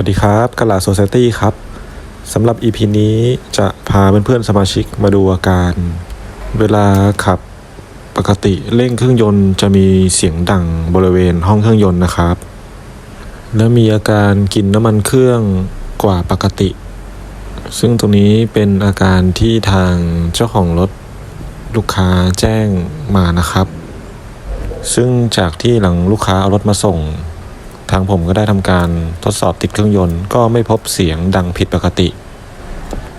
วัสดีครับกลาโซเซตี้ครับสำหรับ EP นี้จะพาเพื่อนๆสมาชิกมาดูอาการ เวลาขับปกติเร่งเครื่องยนต์จะมีเสียงดังบริเวณห้องเครื่องยนต์นะครับ และมีอาการกินน้ำมันเครื่องกว่าปกติ ซึ่งตรงนี้เป็นอาการที่ทางเจ้าของรถลูกค้าแจ้งมานะครับ ซึ่งจากที่หลังลูกค้าเอารถมาส่ง ทางผมก็ได้ทำการทดสอบติดเครื่องยนต์ ก็ไม่พบเสียงดังผิดปกติ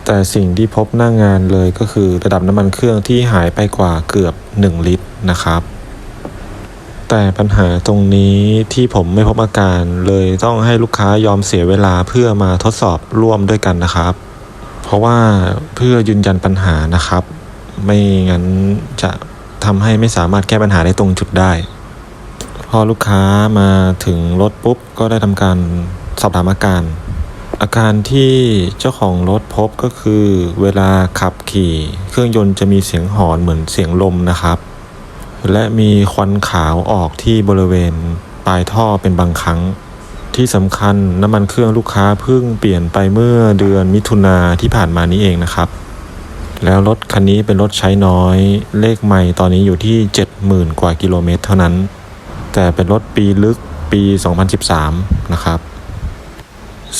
แต่สิ่งที่พบหน้างานเลยก็คือระดับน้ำมันเครื่องที่หายไปกว่าเกือบ 1 ลิตรนะครับ แต่ปัญหาตรงนี้ที่ผมไม่พบอาการเลยต้องให้ลูกค้ายอมเสียเวลาเพื่อมาทดสอบร่วมด้วยกันนะครับ เพราะว่าเพื่อยืนยันปัญหานะครับ ไม่งั้นจะทำให้ไม่สามารถแก้ปัญหาได้ตรงจุดได้ พอลูกค้ามาถึงรถปุ๊บ ก็ได้ทำการสอบถามอาการ อาการที่เจ้าของรถพบก็คือ เวลาขับขี่ เครื่องยนต์จะมีเสียงหอนเหมือนเสียงลมนะครับ และมีควันขาวออกที่บริเวณปลายท่อเป็นบางครั้ง ที่สำคัญน้ำมันเครื่องลูกค้าเพิ่งเปลี่ยนไปเมื่อเดือนมิถุนาที่ผ่านมานี้เองนะครับ แล้วรถคันนี้เป็นรถใช้น้อย เลขใหม่ตอนนี้อยู่ที่ 70,000 กว่ากิโลเมตรเท่านั้น แต่เป็นรถปีลึกปี 2013 นะครับ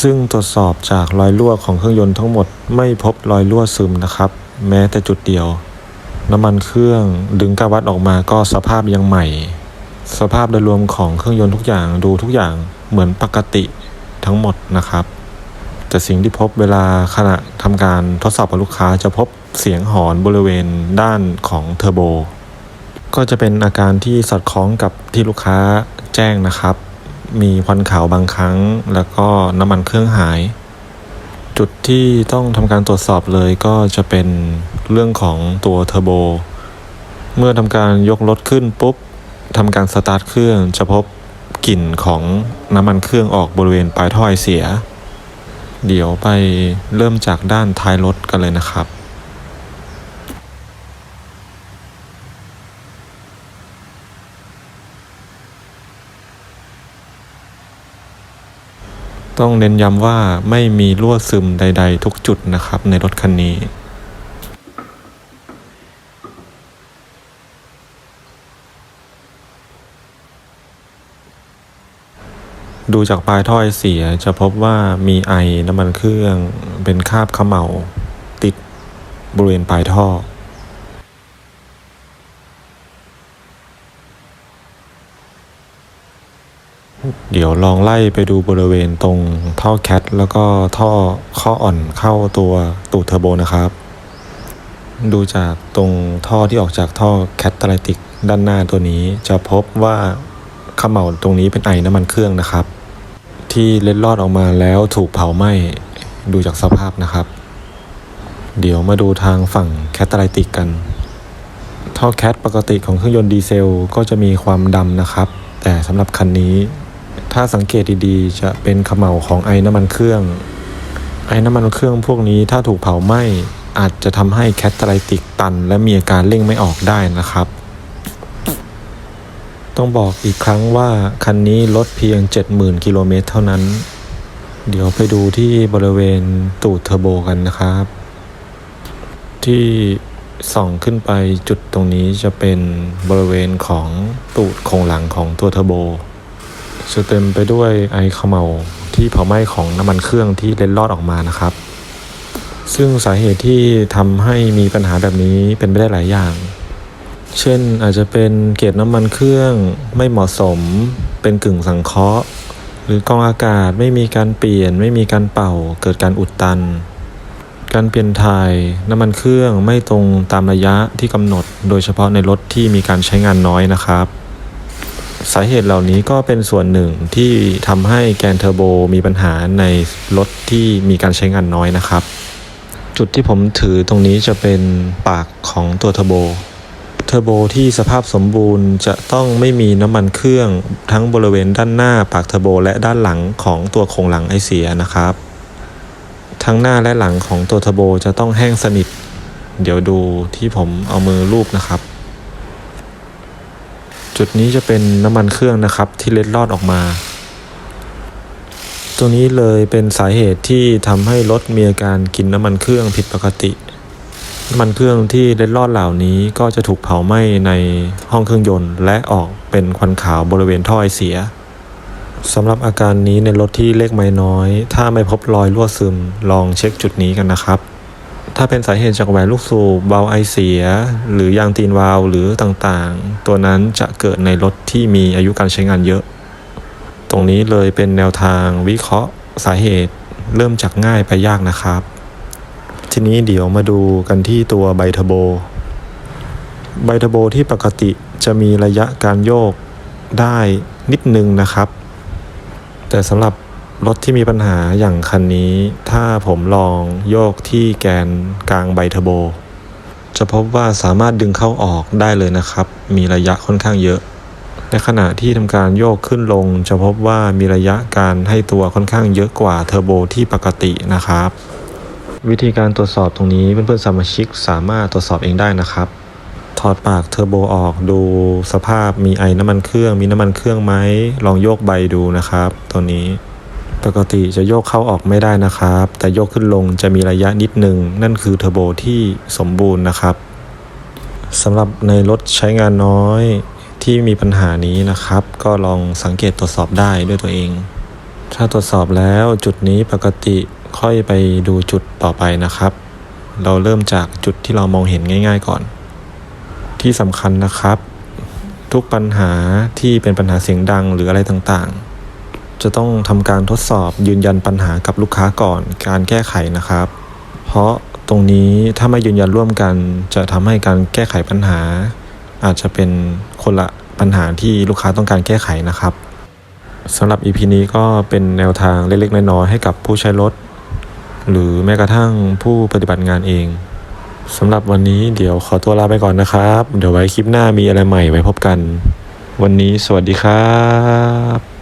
ซึ่งตรวจสอบจากรอยรั่วของเครื่องยนต์ทั้งหมดไม่พบรอยรั่วซึมนะครับ แม้แต่จุดเดียว น้ำมันเครื่องดึงกาวัดออกมาก็สภาพยังใหม่ สภาพโดยรวมของเครื่องยนต์ทุกอย่างดูทุกอย่างเหมือนปกติทั้งหมดนะครับ แต่สิ่งที่พบเวลาขณะทำการทดสอบกับลูกค้าจะพบเสียงหอนบริเวณด้านของเทอร์โบ ก็จะเป็นอาการที่สอดคล้องกับที่ลูกค้าแจ้งนะครับ มีควันขาวบางครั้ง แล้วก็น้ำมันเครื่องหาย จุดที่ต้องทำการตรวจสอบเลยก็จะเป็นเรื่องของตัวเทอร์โบ เมื่อทำการยกรถขึ้นปุ๊บทำการสตาร์ทเครื่องจะพบกลิ่นของน้ำมันเครื่องออกบริเวณปลายท่อไอเสีย เดี๋ยวไปเริ่มจากด้านท้ายรถกันเลยนะครับ ต้องเน้นย้ำว่าไม่มีรั่วซึมใด ๆ ทุกจุดนะครับในรถคันนี้ดูจากปลายท่อไอเสียจะพบว่ามีไอน้ำมันเครื่องเป็นคราบเขม่าติดบริเวณปลายท่อ เดี๋ยวลองไล่ไปดูบริเวณตรงท่อแคทแล้วก็ท่อข้ออ่อนเข้าตัวตูดเทอร์โบนะครับ ดูจากตรงท่อที่ออกจากท่อแคตตาลิติกด้านหน้าตัวนี้จะพบว่าเขม่าตรงนี้เป็นไอน้ำมันเครื่องนะครับ ที่เล็ดลอดออกมาแล้วถูกเผาไหม้ดูจากสภาพนะครับ เดี๋ยวมาดูทางฝั่งแคตตาลิติกกัน ท่อแคทปกติของเครื่องยนต์ดีเซลก็จะมีความดำนะครับ แต่สำหรับคันนี้ ถ้าสังเกตดีๆ จะเป็นขม่าของไอ้น้ำมันเครื่อง ไอ้น้ำมันเครื่องพวกนี้ถ้าถูกเผาไหม้อาจจะทำให้แคตตาลิติกตัน และมีอาการเร่งไม่ออกได้นะครับ ต้องบอกอีกครั้งว่าคันนี้ลดเพียง 70,000 กิโลเมตรเท่านั้น เดี๋ยวไปดูที่บริเวณตูดเทอร์โบกันนะครับ ที่ส่องขึ้นไปจุดตรงนี้จะเป็นบริเวณของตูดโครงหลังของตัวเทอร์โบ จะเต็มไปด้วยไอขมเหลาที่เผาไหม้ของน้ำมันเครื่องที่เล็ดลอดออกมานะครับ ซึ่งสาเหตุที่ทำให้มีปัญหาแบบนี้เป็นไปได้หลายอย่าง เช่นอาจจะเป็นเกจน้ำมันเครื่องไม่เหมาะสม เป็นกึ่งสังเคราะห์ หรือกองอากาศไม่มีการเปลี่ยน ไม่มีการเป่า เกิดการอุดตัน การเปลี่ยนถ่ายน้ำมันเครื่องไม่ตรงตามระยะที่กำหนด โดยเฉพาะในรถที่มีการใช้งานน้อยนะครับ สาเหตุเหล่านี้ก็เป็นส่วนหนึ่งที่ทำให้แกนเทอร์โบมีปัญหาในรถที่มีการใช้งานน้อยนะครับ จุดที่ผมถือตรงนี้จะเป็นปากของตัวเทอร์โบเทอร์โบที่สภาพสมบูรณ์จะต้องไม่มีน้ำมันเครื่องทั้งบริเวณด้านหน้าปากเทอร์โบและด้านหลังของตัวโครงหลังไอเสียนะครับ ทั้งหน้าและหลังของตัวเทอร์โบจะต้องแห้งสนิท เดี๋ยวดูที่ผมเอามือลูบนะครับ จุดนี้จะเป็นน้ำมันเครื่องนะครับที่เล็ดลอดออกมา ตรงนี้เลยเป็นสาเหตุที่ทำให้รถมีอาการกินน้ำมันเครื่องผิดปกติ น้ำมันเครื่องที่เล็ดลอดเหล่านี้ก็จะถูกเผาไหม้ในห้องเครื่องยนต์ และออกเป็นควันขาวบริเวณท่อไอเสียสำหรับอาการนี้ในรถที่เลขไม่น้อย ถ้าไม่พบรอยรั่วซึม ลองเช็คจุดนี้กันนะครับ ถ้าเป็นสาเหตุจากแหวนลูกสูบเบาไอเสีย หรือยางตีนวาวหรือต่างๆ ตัวนั้นจะเกิดในรถที่มีอายุการใช้งานเยอะ ตรงนี้เลยเป็นแนวทางวิเคราะห์สาเหตุเริ่มจากง่ายไปยากนะครับ ทีนี้เดี๋ยวมาดูกันที่ตัวไบเทอร์โบไบเทอร์โบที่ปกติจะมีระยะการโยกได้นิดนึงนะครับ แต่สำหรับ รถที่มีปัญหาอย่างคันนี้ ถ้าผมลองโยกที่แกนกลางไบเทอร์โบ จะพบว่าสามารถดึงเข้าออกได้เลยนะครับ มีระยะค่อนข้างเยอะ ในขณะที่ทำการโยกขึ้นลง จะพบว่ามีระยะการให้ตัวค่อนข้างเยอะกว่าเทอร์โบที่ปกตินะครับ วิธีการตรวจสอบตรงนี้เพื่อนๆสมาชิกสามารถตรวจสอบเองได้นะครับถอดปากเทอร์โบออกดูสภาพมีไอน้ำมันเครื่อง มีน้ำมันเครื่องไหมลองโยกใบดูนะครับ ตัวนี้ ปกติจะโยกเข้าออกไม่ได้นะครับ แต่โยกขึ้นลงจะมีระยะนิดหนึ่ง นั่นคือเทอร์โบที่สมบูรณ์นะครับสำหรับในรถใช้งานน้อยที่มีปัญหานี้นะครับ ก็ลองสังเกตตรวจสอบได้ด้วยตัวเอง ถ้าตรวจสอบแล้วจุดนี้ปกติค่อยไปดูจุดต่อไปนะครับ เราเริ่มจากจุดที่เรามองเห็นง่าย ๆก่อน ที่สำคัญนะครับ ทุกปัญหาที่เป็นปัญหาเสียงดังหรืออะไรต่างๆ จะต้องทำการทดสอบยืนยันปัญหากับลูกค้าก่อนการแก้ไขนะครับ เพราะตรงนี้ถ้าไม่ยืนยันร่วมกัน จะทำให้การแก้ไขปัญหา อาจจะเป็นคนละปัญหาที่ลูกค้าต้องการแก้ไขนะครับสำหรับ EP นี้ก็เป็นแนวทางเล็กๆน้อยๆให้กับผู้ใช้รถ หรือแม้กระทั่งผู้ปฏิบัติงานเองสำหรับวันนี้เดี๋ยวขอตัวลาไปก่อนนะครับ เดี๋ยวไว้คลิปหน้ามีอะไรใหม่ไว้พบกัน วันนี้สวัสดีครับ